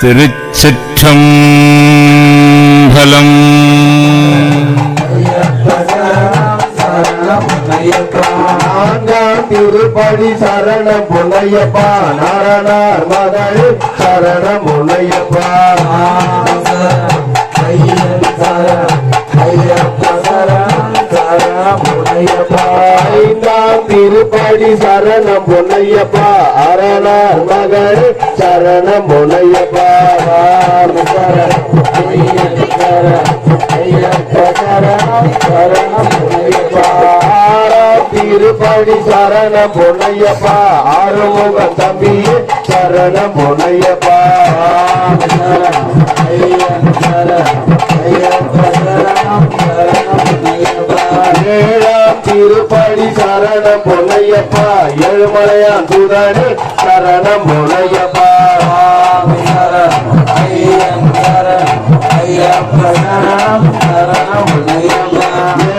திருச்சிற்றம்பலம். திருப்படி சரணம் பொன்னையப்பா நாரணார் மகள் சரணம் பொன்னையப்பா பாடி சரணம் பொன்னையப்பா. அரணார் மகள் சரணம் பொன்னையப்பா. ராம சரணம் பொன்னையப்பா. ஆறாம் திருப்படி சரணம் பொன்னையப்பா. ஆறுமுகம் தம்பி சரணம் பொன்னையப்பா. ராம சரணம் ஐயன் சரணம் பொன்னையப்பா. ஏழாம் திருப்படி சரணம் பொன்னையப்பா ஏழுமலையான் தூதனே சரணம் பொன்னையப்பா.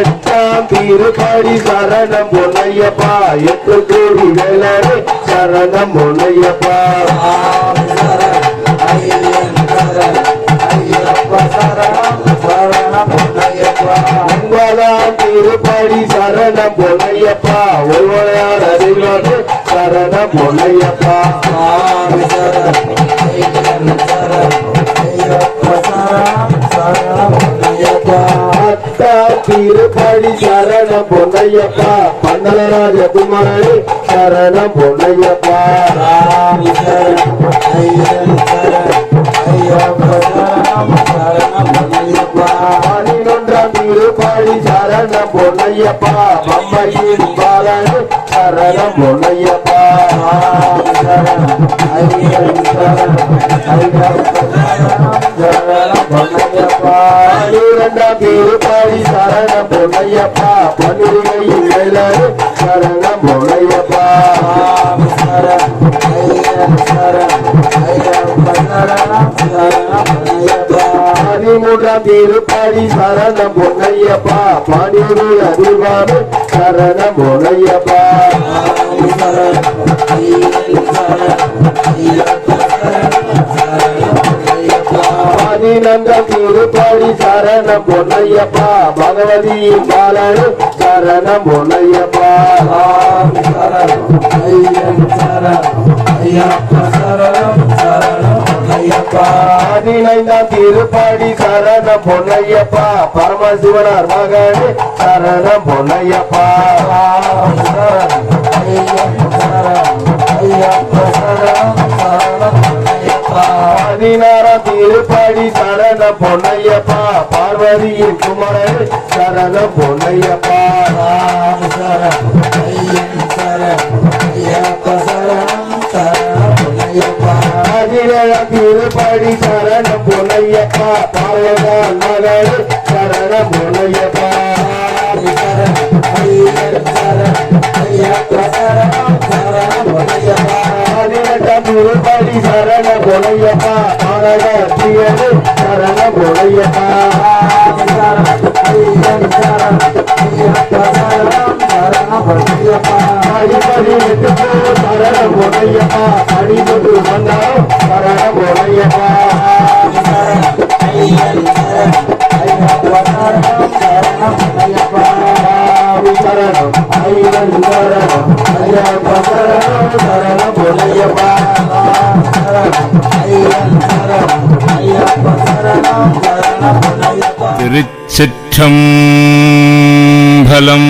எட்டாம் திருப்படி சரணம் பொன்னையப்பா. எட்டு கோடி வேலனே சரணம் பொன்னையப்பா. ஐயன் ஐயப்ப சரணம். சரணம் பொன்னையப்பா ஒருவனையார் அறிவாடு சரணம் பொன்னையப்பா. சுவாமி சரணம் ஐயன் திருப்படி சரணம் பொன்னையப்பா பந்தலராஜ குமாரி சரணம் பொன்னையப்பா. ராமி சரணம் ஐயன் சரணம் ஐயப்ப சரணம் சரணம் பொன்னையப்பா பதினொன்றாம் திருப்படி சரணம் பொன்னையப்பா. சரணம் பொன்னையப்பா. சரணம் ஐயன் சரணம் ஐயப்ப சரணம் பொன்னையப்பா. பன்னிரண்டாம் திருப்படி சரணம் பொன்னையப்பா. பன்னிரையில் வேலன் சரணம் பொன்னையப்பா. சரணம் சரணம் சரணம் சரணம் பொன்னையப்பா. பதிமூன்றாம் திருப்படி சரணம் பொன்னையப்பா பனிரு அறிவாறு சரணம் பொன்னையப்பா. ராமி சரணம் சரணம் பொன்னையப்பா திருப்படி சரணம் பொன்னையப்பா பகவதியின் பாலனு சரணம் பொன்னையப்பா. ராமி சரணம் ஐயன் சரணம் ஐயப்ப சரணம் சரணம் பொன்னையப்பா பதினைந்தாம் திருப்படி சரணம் பொன்னையப்பா பரமசிவனார் மகன் சரணம் பொன்னையப்பா. பதினாறாம் திருப்படி சரண பொன்னையப்பா பார்வதியின் குமரன் சரண பொன்னையப்பா. ராம சரணம் பதினேழாம் திருப்படி சரண பொன்னையப்பா பார்வதான் மகள் சரண பொன்னையப்பா. பாரதியது சரண அடிப்படி எட்டுக்கு சரண பொனையப்பா அடிபட்டு வந்தாலும் சரண பொனையப்பா சரணம். ஐயன் சரணம் ஐயப்ப சரணம் சரண பொனையப்பா திருச்சிற்றம்பலம்